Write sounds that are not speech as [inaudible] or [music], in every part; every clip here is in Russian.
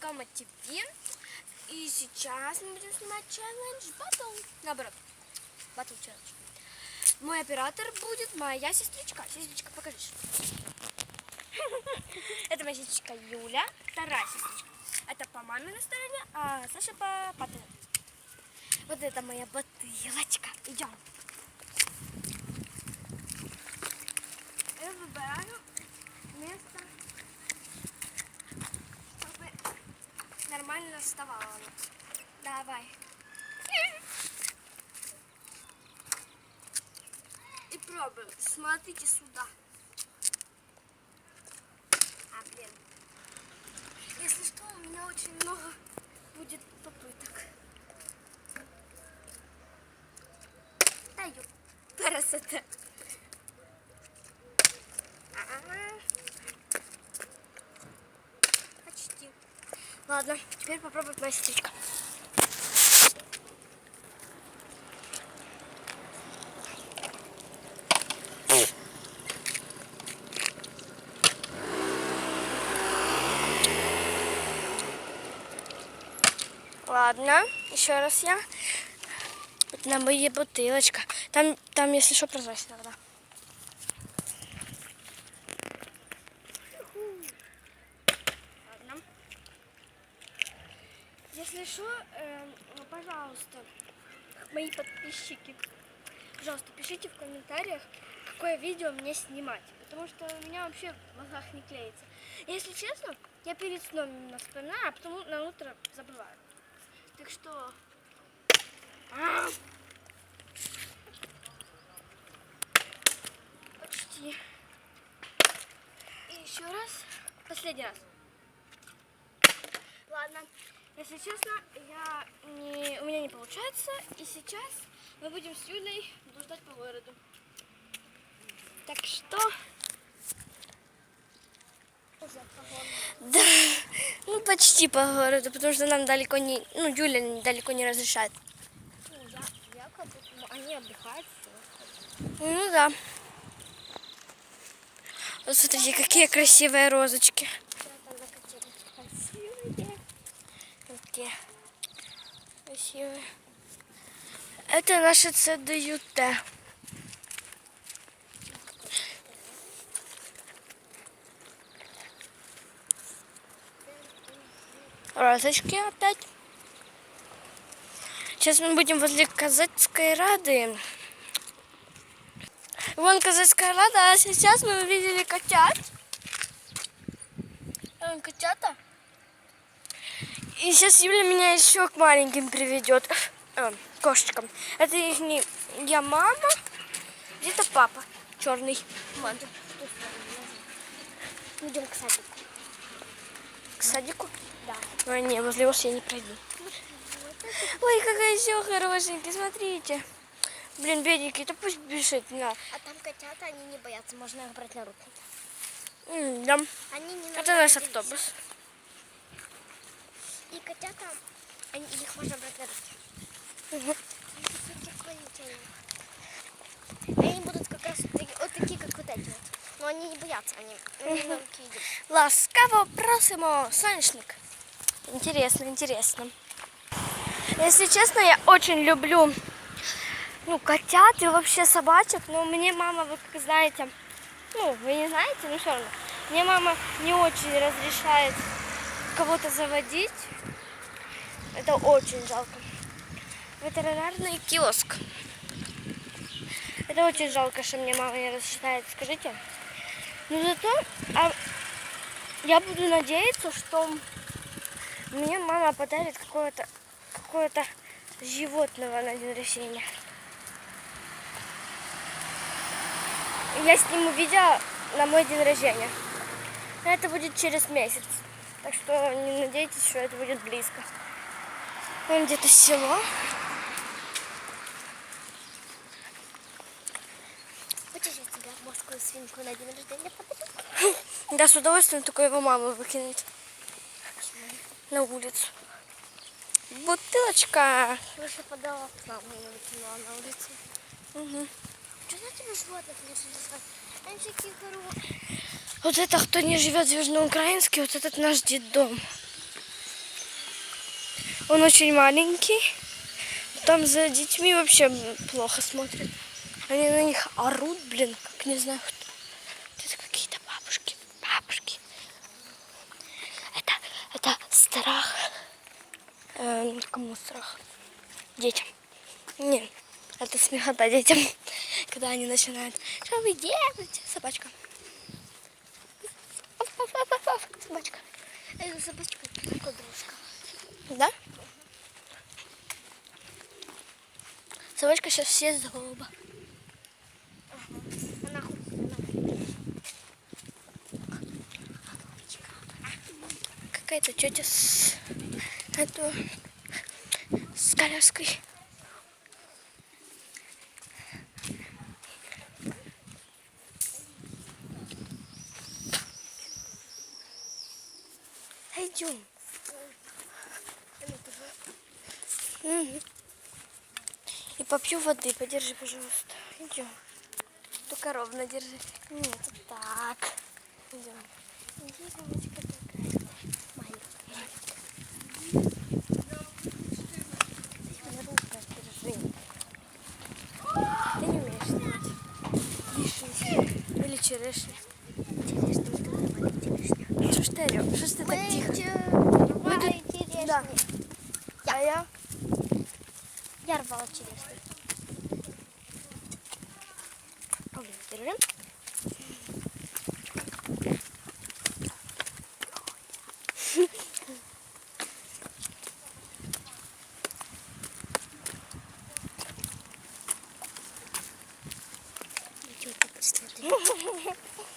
Лукама ТВ. И сейчас мы будем снимать челлендж батл. Наоборот, батл челлендж. Мой оператор будет моя сестричка. Сестричка, покажись. [laughs] Это моя сестричка Юля, вторая сестричка. Это по маминой стороне, а Саша по папиной. Вот это моя бутылочка. Идем. Я выбираю место, чтобы нормально вставала. Давай. И пробуем. Смотрите сюда. А, блин. Если что, у меня очень много будет попыток. Даю. Красота. Ага. Почти. Ладно, теперь попробует моя сестричка. Ладно, еще раз я. Вот на моей бутылочка. Там, там, если что, прозрачная вода. Ладно. Если что, ну, пожалуйста, мои подписчики, пожалуйста, пишите в комментариях, какое видео мне снимать. Потому что у меня вообще в глазах не клеится. Если честно, я перед сном именно вспоминаю, а потом на утро забываю. Так что... А! Почти. И еще раз. Последний раз. Ладно. Если честно, я не, у меня не получается. И сейчас мы будем с Юлей блуждать по городу. Так что... Да, ну почти по городу, потому что нам далеко не, ну Юля далеко не разрешает. Ну, я, ну, они отдыхают. Ну да. Вот смотрите, какие красивые розочки. Красивые. Какие красивые. Это наше ЦДЮТ. Розочки опять. Сейчас мы будем возле Казацкой Рады. Вон Казацкая Рада, а сейчас мы увидели котят. Вон котята. И сейчас Юля меня еще к маленьким приведет. Э, кошечкам. Это их не я мама, где-то папа черный. Ладно. Идем к садику. К садику? Да. Ой, не, возле вас я не пройду. Ой, какая еще хорошенькая, смотрите. Блин, бедненький, да пусть бежит, на. А там котята, они не боятся, можно их брать на руки. Да. Они не Это наш автобус. И котята, они, их можно брать на руки. Они будут как раз таки- вот такие, как вот эти вот. Но они не боятся, они, они идут. Ласкаво просимо, соняшник. Интересно, интересно. Если честно, я очень люблю ну, котят и вообще собачек, но мне мама, вы как знаете, ну, вы не знаете, но все равно, мне мама не очень разрешает кого-то заводить. Это очень жалко. Ветеринарный киоск. Это очень жалко, что мне мама не разрешает, скажите. Но зато а, я буду надеяться, что мне мама подарит какое-то какое-то животного на день рождения. Я сниму видео на мой день рождения. Это будет через месяц. Так что не надейтесь, что это будет близко. Вон где-то село. Хочешь, я тебе морскую свинку на день рождения подарю? [laughs] Да, с удовольствием только его мама выкинет на улицу. Бутылочка. Лучше подала к нам, я выкинула на улицу. Мгм. Что за тебе животных не? Они такие хорошие. Вот это, кто не живет в Южноукраинске, вот этот наш детдом. Он очень маленький. Там за детьми вообще плохо смотрят. Они на них орут, блин, как не знаю кто. Это какие-то бабушки. Бабушки. Это, это страх. Эм, кому страх? Детям. Не, это смехота детям. [laughs] Когда они начинают, что вы делаете, собачка? Оф-оф-оф-оф, Собачка. Эта собачка это подружка. Да? Собачка сейчас все злоба. Какая-то тетя с, эту, с коляской. Мгм. И попью воды, подержи, пожалуйста. Идем. Только ровно держи. Нет, так. Идем. Иди, такая. Маленькая. Рука держи. Ты не умеешь снимать. Вишенки. Или черешни. Интересно, мы тоже были интересно. Что ж ты орешь? Что ж ты так тихо? Мы тут- интересно. Да. А я? Я рвала черешню. Павлин, держи. Ничего, так посмотри.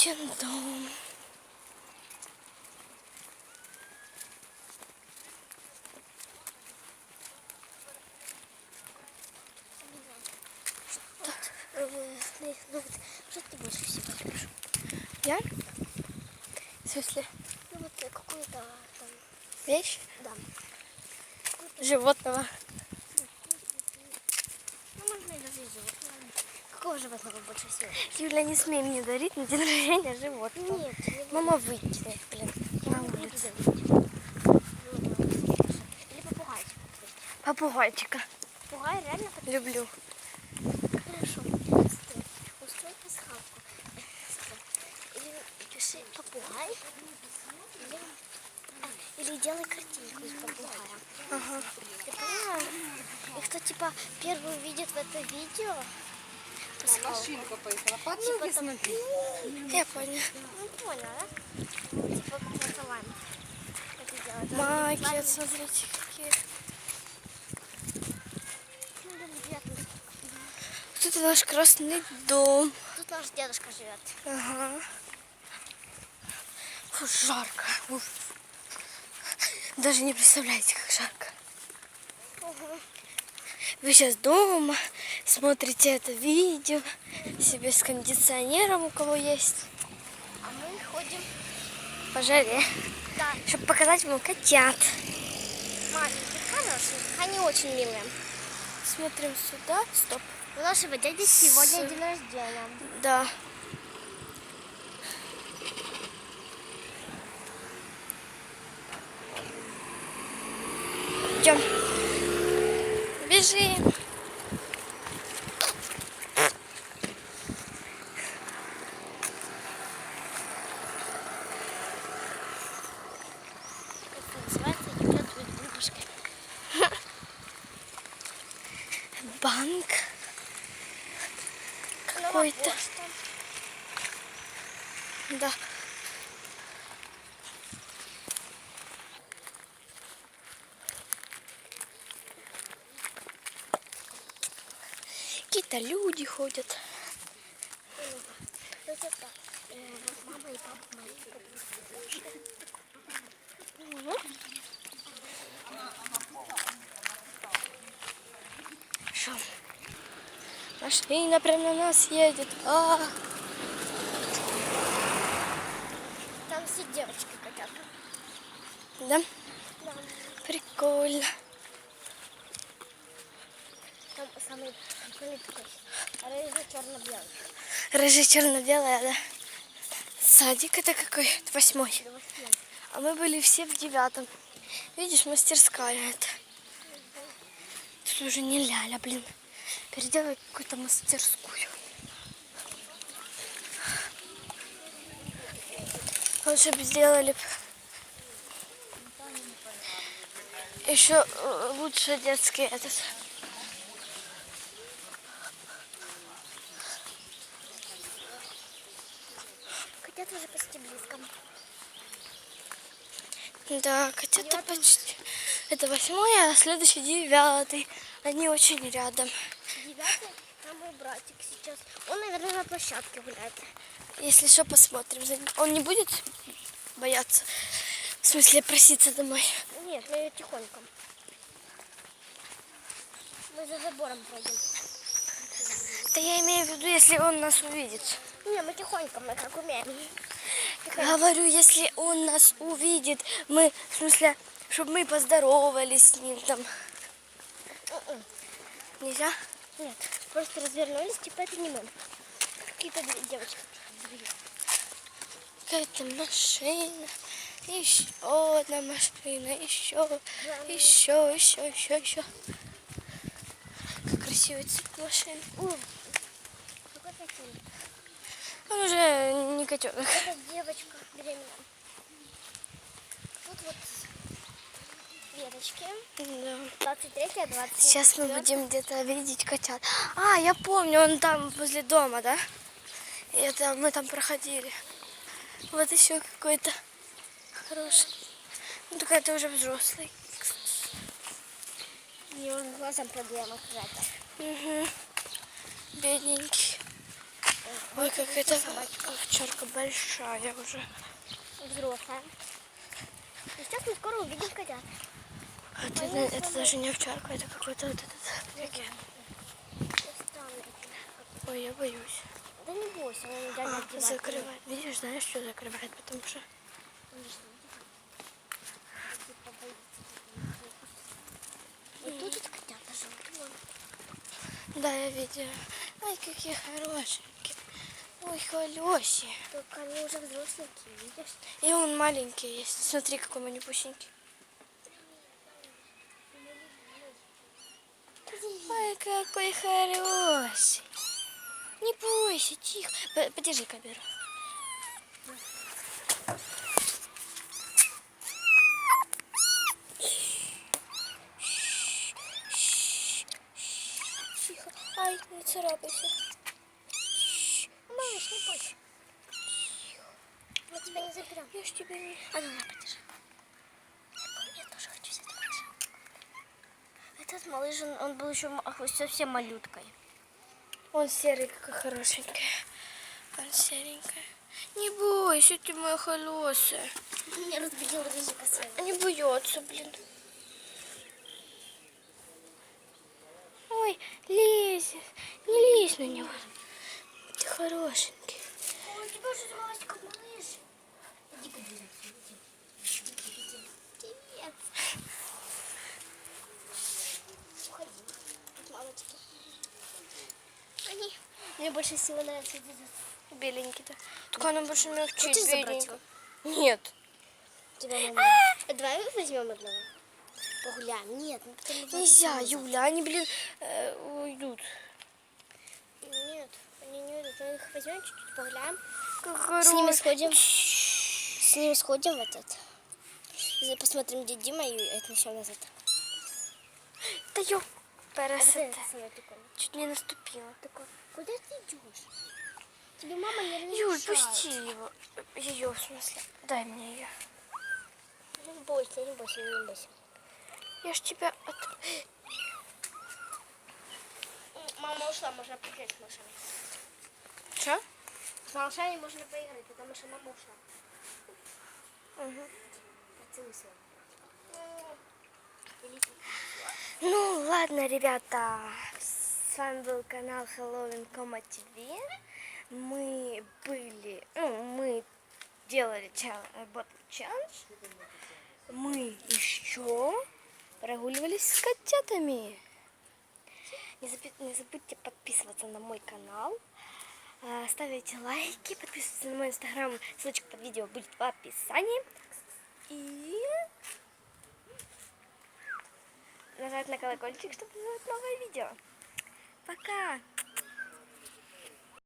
Один дом. Э, ну, что ты больше всего любишь? Я? В смысле, Ну вот э, какую-то там, вещь да. животного. Ну можно и даже животного. Какого животного больше всего? Юля, не смей мне дарить на день рождения животного. Нет, не Мама выкинет, блин, я на. Животного. Или попугайчик. Попугайчика. Попугай реально так Люблю. хорошо. Устрой пасхалку. Или пиши попугай. Или, а, или делай картинку из попугая. Ага. Ты поняла? И кто типа первый увидит в это видео. Машинка поехала. Под ноги смотри. Я поняла. ну понял, да? Типа. Маки, смотрите, какие. Ну, это наш красный дом. Тут наш дедушка живет. Ага. Фу, жарко. Уф. Даже не представляете, как жарко. Вы сейчас дома смотрите это видео себе с кондиционером, у кого есть, А мы ходим, по жаре, да, чтобы показать вам котят. маленькие хорошие. Они очень милые. Смотрим сюда. Стоп. У нашего дяди сегодня С- день рождения. Да. Идем. Бежим. Какой-то. Да. Какие-то люди ходят. Мама и папа мои. Машина прямо на нас едет. А, Там все девочки хотят. да? Да. Прикольно. Там Коли такой. Рыжий, черно-белый. Рыжий, черно-белая, да? Садик это какой? Это восьмой. А мы были все в девятом. Видишь, мастерская это. Тут уже не ляля, блин. Переделать какую-то мастерскую. Лучше бы сделали еще э, лучше детский этот. Хотя тоже почти близко. Да, котята почти. Это восьмой, а следующий девятый. Они очень рядом. Братик сейчас. Он, наверное, на площадке гуляет. Если что, посмотрим. за ним. Он не будет бояться? В смысле, проситься домой? Нет, мы тихонько. Мы за забором пройдем. Да я имею в виду, если он нас увидит. Не, мы тихонько, мы как умеем. Говорю, если он нас увидит, мы, в смысле, чтобы мы поздоровались с ним там. М-м. Нельзя? Нет, просто развернулись, типа это не мы. Какие-то девочки. Какая-то машина. Еще одна машина. Еще, еще, еще, еще, еще. Как красивый цвет машины. Ой, какой котенок. Он уже не котенок. Это девочка беременная. Тут вот веточки. Да. 23 20 Сейчас мы будем где-то видеть котят. А, я помню, он там возле дома, да? Это мы там проходили. Вот еще какой-то хороший. Ну, только это уже взрослый. И он глазом проблема какая-то. Угу. Бедненький. Ой, как эта овчарка большая уже. Взрослая. И сейчас мы скоро увидим котят. Это, это даже не овчарка, это какой-то вот этот. Странные. Ой, я боюсь. Да не бойся, он не А, закрывает. Видишь, знаешь, что закрывает? Потому что... И тут вот котята живут. Да, я видела. Ай, какие хорошенькие. Ой, холёсие. Только они уже взросленькие, видишь? И он маленький есть. Смотри, какой манипусенький. Ой, какой хороший. Не бойся, тихо. Подержи камеру. Тихо. Ай, не царапайся. Малыш, не бойся. Мы тебя не заберем. Я ж тебя не... А ну, на, подержи. Этот малыш, он, он был еще совсем малюткой. Он серый, какой хорошенький. Он серенький. Не бойся, ты моя холосая. Меня разбудил рыжика своего. Не боется, блин. Ой, лезет. Не лезь на него. Ты хорошенький. У тебя же малыш. Иди-ка, Привет. Уходи от мамочки. Они... Мне больше всего нравится этот. Беленький, да. Только она больше мягче, его? Нет. А Давай возьмем одного. Погуляем. Нет, ну потом Нельзя. Юля, они, блин, э, уйдут. Нет, они не уйдут. Мы их возьмем, чуть-чуть погуляем. Как С ними сходим. С ними сходим в этот. Посмотрим, где Дима и отнесем назад. Да ё, А прикольное. Чуть не наступила. Такой, куда ты идешь? Тебе мама не Юль, разрешает. пусти его. Ее, в смысле. Дай мне ее. Не бойся, не бойся, не бойся. Я ж тебя от... Мама ушла, можно поиграть с малышами. Что? С малышами можно поиграть, потому что мама ушла. Угу. Ну, ладно, ребята. С вами был канал Halloween Кома TV. Мы были... Ну, мы делали Battle Challenge. Мы еще прогуливались с котятами. Не, заби- не забудьте подписываться на мой канал, э, ставить лайки, подписываться на мой инстаграм. Ссылочка под видео будет в описании. И нажать на колокольчик, чтобы узнать новое видео. Пока!